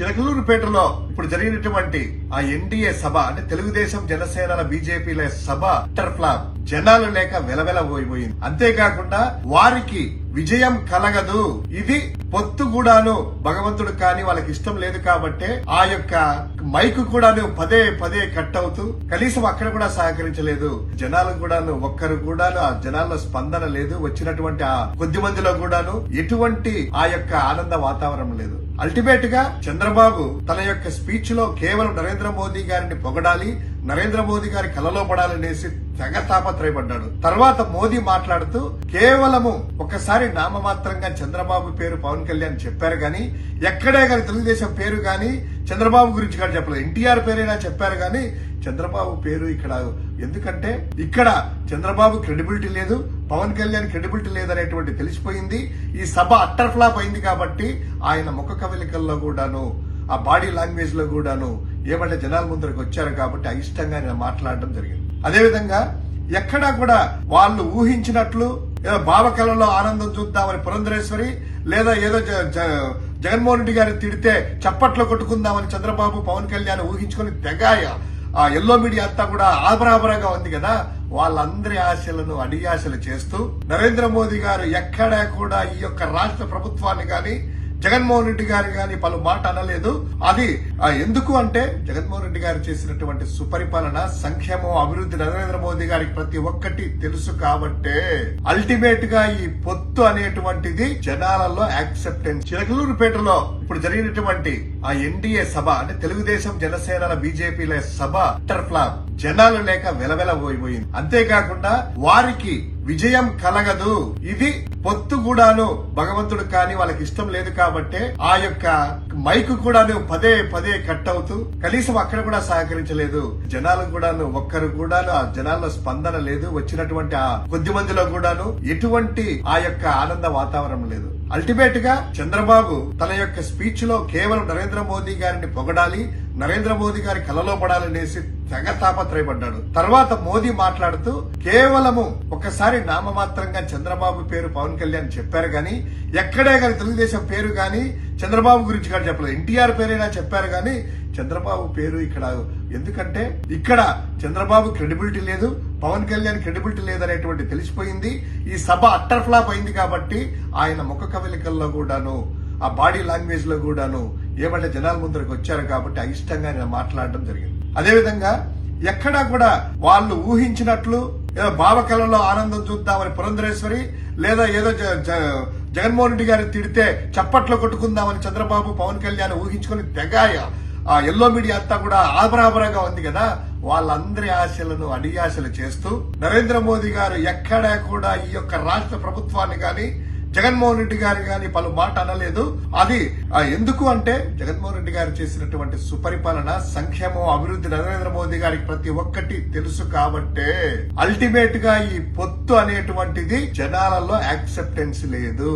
చిలకలూరుపేటలో ఇప్పుడు జరిగినటువంటి ఆ ఎన్డీఏ సభ అంటే తెలుగుదేశం జనసేనల బీజేపీల సభ అట్టర్ ఫ్లాప్. జనాలు లేక వెలవెల పోయిపోయింది. అంతేకాకుండా వారికి విజయం కలగదు. ఇది పొత్తు కూడాను భగవంతుడు కానీ వాళ్ళకి ఇష్టం లేదు కాబట్టి ఆ యొక్క మైక్ కూడాను పదే పదే కట్ అవుతూ కనీసం అక్కడ కూడా సహకరించలేదు. జనాలు కూడాను ఒక్కరు కూడాను ఆ జనాల్లో స్పందన లేదు. వచ్చినటువంటి ఆ కొద్ది మందిలో కూడాను ఎటువంటి ఆ యొక్క ఆనంద వాతావరణం లేదు. అల్టిమేట్గా చంద్రబాబు తన యొక్క స్పీచ్లో కేవలం నరేంద్ర మోదీ గారిని పొగడాలి నరేంద్ర మోదీ గారి కలలో పడాలనేసి తెగ తాపత్రయపడ్డాడు. తర్వాత మోదీ మాట్లాడుతూ కేవలము ఒకసారి నామమాత్రంగా చంద్రబాబు పేరు పవన్ కళ్యాణ్ చెప్పారు కానీ ఎక్కడే కానీ తెలుగుదేశం పేరు కానీ చంద్రబాబు గురించి కానీ చెప్పలేదు. ఎన్టీఆర్ పేరైనా చెప్పారు కానీ చంద్రబాబు పేరు ఇక్కడ ఎందుకంటే ఇక్కడ చంద్రబాబు క్రెడిబిలిటీ లేదు పవన్ కళ్యాణ్ క్రెడిబిలిటీ లేదనేటువంటి తెలిసిపోయింది. ఈ సభ అట్టర్ ఫ్లాప్ అయింది కాబట్టి ఆయన ముఖ కవలికల్లో కూడాను ఆ బాడీ లాంగ్వేజ్లో కూడాను ఏమంటే జనాల ముందరకు వచ్చారు కాబట్టి అయిష్టంగా నేను మాట్లాడడం జరిగింది. అదేవిధంగా ఎక్కడా కూడా వాళ్ళు ఊహించినట్లు ఏదో భావకళలో ఆనందం చూద్దామని పురంధరేశ్వరి లేదా ఏదో జ- జ- జగన్మోహన్ రెడ్డి గారిని తిడితే చప్పట్లు కొట్టుకుందామని చంద్రబాబు పవన్ కళ్యాణ్ ఊహించుకొని తెగాయ. ఆ ఎల్లో మీడియా అంతా కూడా ఆబరాబరాగా ఉంది కదా. వాళ్ళందరి ఆశలను అడియాశలు చేస్తూ నరేంద్ర మోదీ గారు ఎక్కడా కూడా ఈ యొక్క రాష్ట్ర ప్రభుత్వాన్ని కానీ జగన్మోహన్ రెడ్డి గారు గాని పలు మాట అనలేదు. అది ఎందుకు అంటే జగన్మోహన్ రెడ్డి గారు చేసినటువంటి సుపరిపాలన సంక్షేమం అభివృద్ధి నరేంద్ర మోదీ గారికి ప్రతి ఒక్కటి తెలుసు కాబట్టే అల్టిమేట్గా ఈ పొత్తు అనేటువంటిది జనాలలో యాక్సెప్టెన్స్ చిలకలూరుపేటలో ఇప్పుడు జరిగినటువంటి ఆ ఎన్డీఏ సభ అంటే తెలుగుదేశం జనసేనల బీజేపీల సభ అట్టర్ ఫ్లాప్ జనాలు లేక వెలవెలబోయిపోయింది అంతేకాకుండా వారికి విజయం కలగదు. ఇది పొత్తు కూడాను భగవంతుడు కాని వాళ్ళకి ఇష్టం లేదు కాబట్టి ఆ యొక్క మైక్ కూడాను పదే పదే కట్ అవుతూ కనీసం అక్కడ కూడా సహకరించలేదు. జనాలు కూడాను ఒక్కరు కూడాను ఆ జనాల్లో స్పందన లేదు. వచ్చినటువంటి ఆ కొద్ది మందిలో కూడాను ఎటువంటి ఆ యొక్క ఆనంద వాతావరణం లేదు. అల్టిమేట్గా చంద్రబాబు తన యొక్క స్పీచ్లో కేవలం నరేంద్ర మోదీ గారిని పొగడాలి నరేంద్ర మోదీ గారి కలలో పడాలనేసి తెగ తాపత్రయపడ్డాడు. తర్వాత మోదీ మాట్లాడుతూ కేవలము ఒకసారి నామమాత్రంగా చంద్రబాబు పేరు పవన్ కళ్యాణ్ చెప్పారు గాని ఎక్కడే గాని తెలుగుదేశం పేరు గాని చంద్రబాబు గురించి కానీ చెప్పలేదు. ఎన్టీఆర్ పేరైనా చెప్పారు గాని చంద్రబాబు పేరు ఇక్కడ ఎందుకంటే ఇక్కడ చంద్రబాబు క్రెడిబిలిటీ లేదు పవన్ కళ్యాణ్ క్రెడిబిలిటీ లేదనేటువంటి తెలిసిపోయింది. ఈ సభ అట్టర్ ఫ్లాప్ అయింది కాబట్టి ఆయన ముఖ కవలికల్లో కూడాను ఆ బాడీ లాంగ్వేజ్లో కూడాను ఏమంటే జనాల ముందరకు వచ్చారు కాబట్టి అయిష్టంగా నేను మాట్లాడడం జరిగింది. అదేవిధంగా ఎక్కడా కూడా వాళ్ళు ఊహించినట్లు ఏదో భావకళలో ఆనందం చూద్దామని పురంధరేశ్వరి లేదా ఏదో జ- జ- జగన్మోహన్ రెడ్డి గారిని తిడితే చప్పట్లు కొట్టుకుందామని చంద్రబాబు పవన్ కళ్యాణ్ ఊహించుకొని తెగాయ? ఆ ఎల్లో మీడియా అంతా కూడా ఆబరాబరాగా ఉంది కదా. వాళ్ళందరి ఆశలను అడియాశలు చేస్తూ నరేంద్ర మోదీ గారు ఎక్కడా కూడా ఈ యొక్క రాష్ట్ర ప్రభుత్వాన్ని గాని జగన్మోహన్ రెడ్డి గారు గాని పలు మాట అనలేదు. అది ఎందుకు అంటే జగన్మోహన్ రెడ్డి గారు చేసినటువంటి సుపరిపాలన సంక్షేమం అభివృద్ధి నరేంద్ర మోదీ గారికి ప్రతి ఒక్కటి తెలుసు కాబట్టే అల్టిమేట్గా ఈ పొత్తు అనేటువంటిది జనాలలో యాక్సెప్టెన్స్ లేదు.